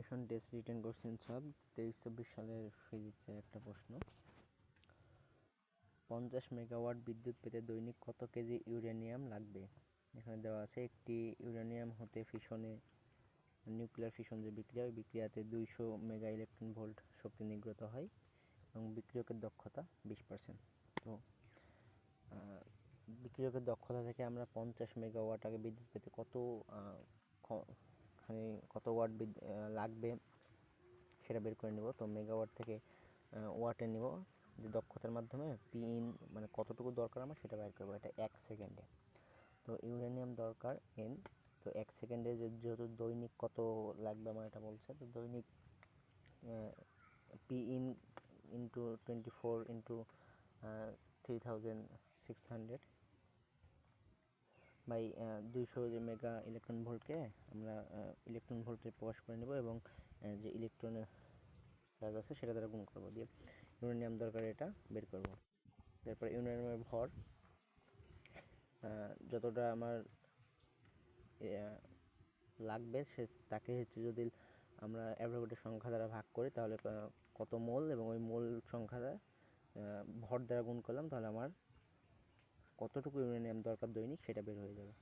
Submission test written question সব তেইশ চব্বিশ সালের ফিজিক্সের একটা প্রশ্ন। পঞ্চাশ মেগাওয়াট বিদ্যুৎ পেতে দৈনিক কত কেজি ইউরেনিয়াম লাগবে? এখানে দেওয়া আছে একটি ইউরেনিয়াম হতে ফিশনে নিউক্লিয়ার ফিশন যে বিক্রিয়া, ওই বিক্রিয়াতে দুইশো মেগা ইলেকট্রন ভোল্ট শক্তি নির্গত হয় এবং বিক্রিয়কের দক্ষতা বিশ পার্সেন্ট তো বিক্রিয়কের দক্ষতা থেকে আমরা পঞ্চাশ মেগাওয়াট আগে বিদ্যুৎ পেতে কত মানে কত ওয়াট লাগবে সেটা বের করে নেব। তো মেগাওয়াট থেকে ওয়াটে নেব। যে দক্ষতার মাধ্যমে পি ইন মানে কতটুকু দরকার আমার সেটা বের করব। এটা এক সেকেন্ডে। তো ইউরেনিয়াম দরকার এন তো এক সেকেন্ডে যেহেতু দৈনিক কত লাগবে আমার এটা বলছে, তো দৈনিক P in into twenty four into three thousand six hundred by দুইশো যে মেগা ইলেকট্রন ভোল্টকে আমরা ইলেকট্রন ভোল্টে প্রকাশ করে নেব এবং যে ইলেকট্রনের চার্জ আছে সেটা দ্বারা গুণ করব দিয়ে ইউরেনিয়াম দরকার এটা বের করব। তারপর ইউরেনিয়ামের ভর যতটা আমার লাগবে সে, তাকে হচ্ছে যদি আমরা অ্যাভোগাড্রোর সংখ্যা দ্বারা ভাগ করি তাহলে কত মোল এবং ওই মোল সংখ্যা ভর দ্বারা গুণ করলাম তাহলে আমার কতটুকু ইউরেনিয়াম দরকার দৈনিক সেটা বের হয়ে যাবে।